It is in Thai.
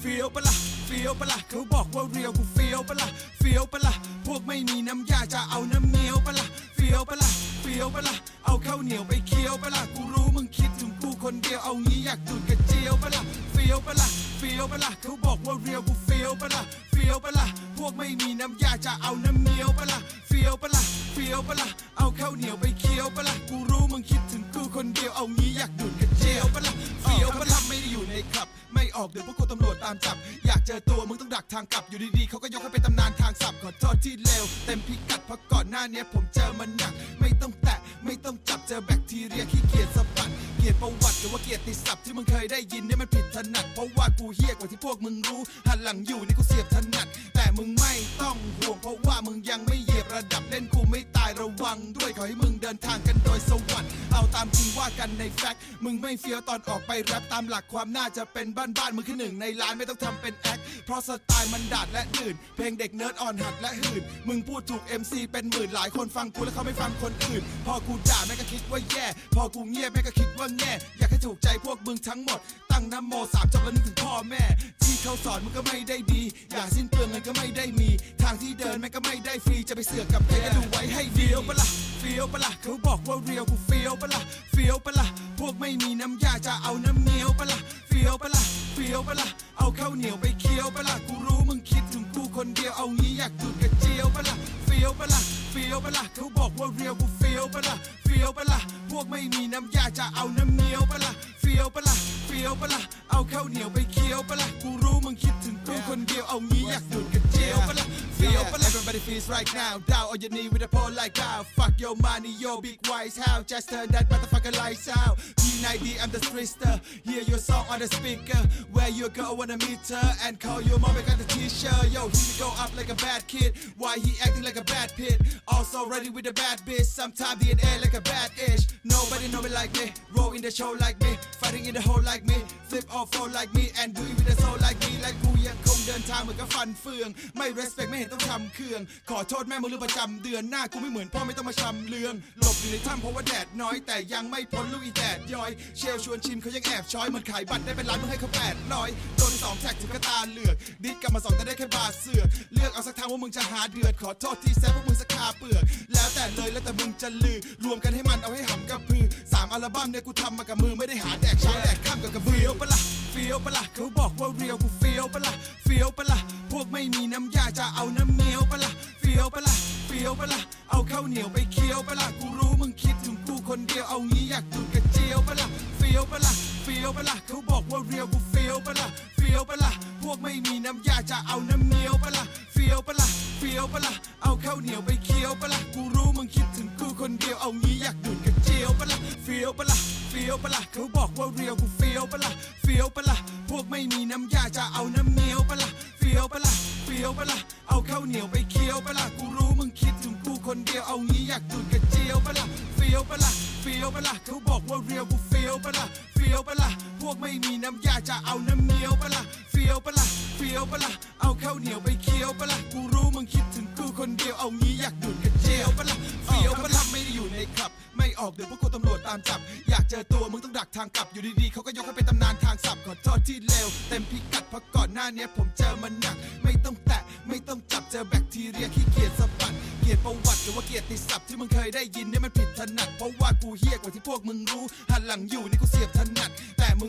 เฟี้ยวปะละเฟี้ยวปะละเขาบอกว่าเรียวกูเฟี้ยวปะละเฟี้ยวปะละพวกไม่มีน้ำยาจะเอาน้ำเมียวปะละเฟี้ยวปะละเฟี้ยวปะละเอาข้าวเหนียวไปเคี้ยวปะละกูรู้มึงคิดถึงกูคนเดียวเอางี้อยากดูดกระเจียวปะละเฟี้ยวปะละเฟี้ยวปะละเขาบอกว่าเรียวกูเฟี้ยวปะละเฟี้ยวปะละพวกไม่มีน้ำยาจะเอาน้ำเมียวปะละเฟี้ยวปะละเฟี้ยวปะละเวมึงต้องดักทางกลับอยู่ดีๆเขาก็ยกให้เป็นตำนานทางสับขอโทษที่เลวเต็มพิกัดเพราะก่อนหน้านี้ผมเจอมันหนัก ไม่ต้องแตะไม่ต้องจับเจอแบคทีเรียขี้เกียจสะบัดเกียดประวัติหรือว่าเกียรติศัพท์ที่มึงเคยได้ยินเนี่ยมันผิดถนัดเพราะว่ากูเฮี้ยกว่าที่พวกมึงรู้หันหลังอยู่นี่กูเสียบถนัด กันในแฟกต์มึงไม่เฟี้ยวตอนออกไปแรปตามหลักความน่าจะเป็นบ้านบ้านๆมึงคือหนึ่งในล้านไม่ต้องทำเป็นแอคเพราะสไตล์มันดาดและดื่น เพลงเด็กเนิร์ดอ่อนหัดและหื่น มึงพูดถูก MC เป็นหมื่นหลายคนฟังกูแล้วเขาไม่ฟังคนอื่น พอกูด่าแม่ก็คิดว่าแย่ พอกูเงียบแม่ก็คิดว่าแง่ อยากให้ถูกใจพวกมึงทั้งหมด ตั้งน้ำโมสามจบแล้วนึกถึงพ่อแม่ ที่เขาสอนมึงก็ไม่ได้ดี อยากสิ้นเปลืองเงินก็ไม่ได้มี ทางที่เดินแม่ก็ไม่ได้ฟรีจะไปเสือกกับใครก็ดูไว้ให้เฟี้ยวปะละ่ะเฟี้ยวปะละ่ะเขาบอกว่าเรียวกูเฟี้ยวปะละ่ะ ฟี้ยวปะละ่ะพวกไม่มีน้ำยาจะเอาน้ำเมียวปะละ่ะเฟี้ยวปะละ่ะเฟี้ยวปะละ่ะเอาข้าวเหนียวไปเคี้ยวปะละ่ะกูรู้มึงคิดถึงกูคนเดียวเอางี้อยากดูดกระเจียวปะละ่ะเฟี้ยวปะละ่ะเฟี้ยวปะละ่ะเขาบอกว่าเรียวกูเฟี้ยวปะละ่ะเฟี้ยวปะละ่ะพวกไม่มีน้ำยาจะเอาน้ำเมียวปะละ่ะเฟี้ยวปะละ่ะเฟี้ยวปะละ่ะเอาข้าวเหนียวไปเคี้ยวปะละ่ะกูรู้มึงคิดถึงกูคนเดียวเอางี้อยากดูดกระเจียว it feels right now. Doubt on your knee with a pole like wow. Fuck your money, your big wise house. Just turn that motherfucker lights out. P90 I'm the streetster hear your song on the speaker where your go wanna meet her and call your mom I got the t-shirt yo he go up like a bad kid why he acting like a bad pit also ready with a bad bitch sometimes DNA like a bad ish nobody know me like me roll in the show like me fighting in the hole like me flip or fall like me and do it with a soul like me และกูยังคงเดินทางเหมือนกับฟันเฟือง ไม่ respect ไม่เห็นต้องทำเครื่อง ขอโทษแม่มึงเรื่องประจำเดือนหน้ากูไม่เหมือนพ่อไม่ต้องมาชำเลือง หลบอยู่ในถ้ำเพราะว่าแดดน้อยแต่ยังไม่พ้นลูกอีแดดย้อยเชลชวนชิมเขายังแอบช้อยเหมือนขายบัตรได้เป็นล้านมึงให้เขาแปดร้อยโดนสองแท็กถึงกระตาเหลือกดิดกลับมาสองแต่ได้แค่บาทเสือกเลือกเอาสักทางว่ามึงจะหาเดือดขอโทษที่แซ่พวกมึงสักคาเปลือกแล้วแต่เลยแล้วแต่มึงจะลือ รวมกันให้มันเอาให้หำกับพือสามอัลบั้มเนี่ยกูทำมากับมือไม่ได้หาแดกเช้าแดกข้ามกับกระเบือปะละเฟียวปะละ่ะเขาบอกว่าเรียวกูเฟียวปะละ่ะเฟียวปะละ่ะพวกไม่มีน้ำยาจะเอาน้ำเมียวปะละ่ะเฟียวปะละ่ะ ฟี้ยวปะละ่ะเอาข้าวเหนียวไปเคี้ยวปะละ่ะกูรู้มึงคิดถึงกูคนเดียวเอางี้อยากดูดกระเจียวปะละ่ะเฟี้ยวปะละ่ะเฟี้ยวปะละ่ะเขาบอกว่าเรียวกูเฟี้ยวปะละ่ะเฟี้ยวปะละ่ะพวกไม่มีน้ำยาจะเอาน้ำเมียวปะละ่ะเฟี้ยวปะละ่ะเฟี้ยวปะละ่ะเอาข้าวเหนียวไปเคี้ยวปะละ่ะกูรู้มึงคิดถึงกูคนเดียวเอางี้อยากดูดกระเจียวปะละ่ะเฟี้ยวปะละ่ะเฟี้ยวปะละ่ะเขาบอกว่าเรียวกูเฟี้ยวปะละ่ะเฟี้ยวปะละ่ะพวกไม่มีน้ำยาจะเอาน้ำเมียวปะละ่ะเฟี้ยวปะละ่ะเฟี้ยวปะละ่ะเอาข้าวเหนียวไปเคี้ยวปะละ่ะกู คนเดียวเอางี้อยากดูดกระเจียวปะละ่ะเฟี้ยวปะละ่ะเฟี้ยวปะละ่ะเขาบอกว่าเรียวกูเฟี้ยวปะละ่ะเฟี้ยวปะละ่ะพวกไม่มีน้ำยาจะเอาน้ำเมียวปะละ่ะเฟี้ยวปะละ่ะเฟี้ยวปะละ่ะเอาข้าวเหนียวไปเคี้ยวปะละ่ะกูรู้มึงคิดถึงกูคนเดียวเอางี้อยากดูดกระเจียวปะละ่ะเฟี้ยวปะละ่ะไม่ได้อยู่ในคลับ ไม่ออกเดี๋ยวพวกกูตำรวจตามจับ อยากเจอตัวมึงต้องดักทางกลับอยู่ดีๆเขาก็ยกให้เป็นตำนานทางสับขอโทษที่เลวเต็มพิกัดเพราะก่อนหน้านี้ผมเจอมันหนัก แต่ว่าเกียรติศัพท์ที่มึงเคยได้ยินเนี่ยมันผิดถนัดเพราะว่ากูเฮี้ยกว่าที่พวกมึงรู้หันหลังอยู่นี่กูเสียบถนัดแต่มึง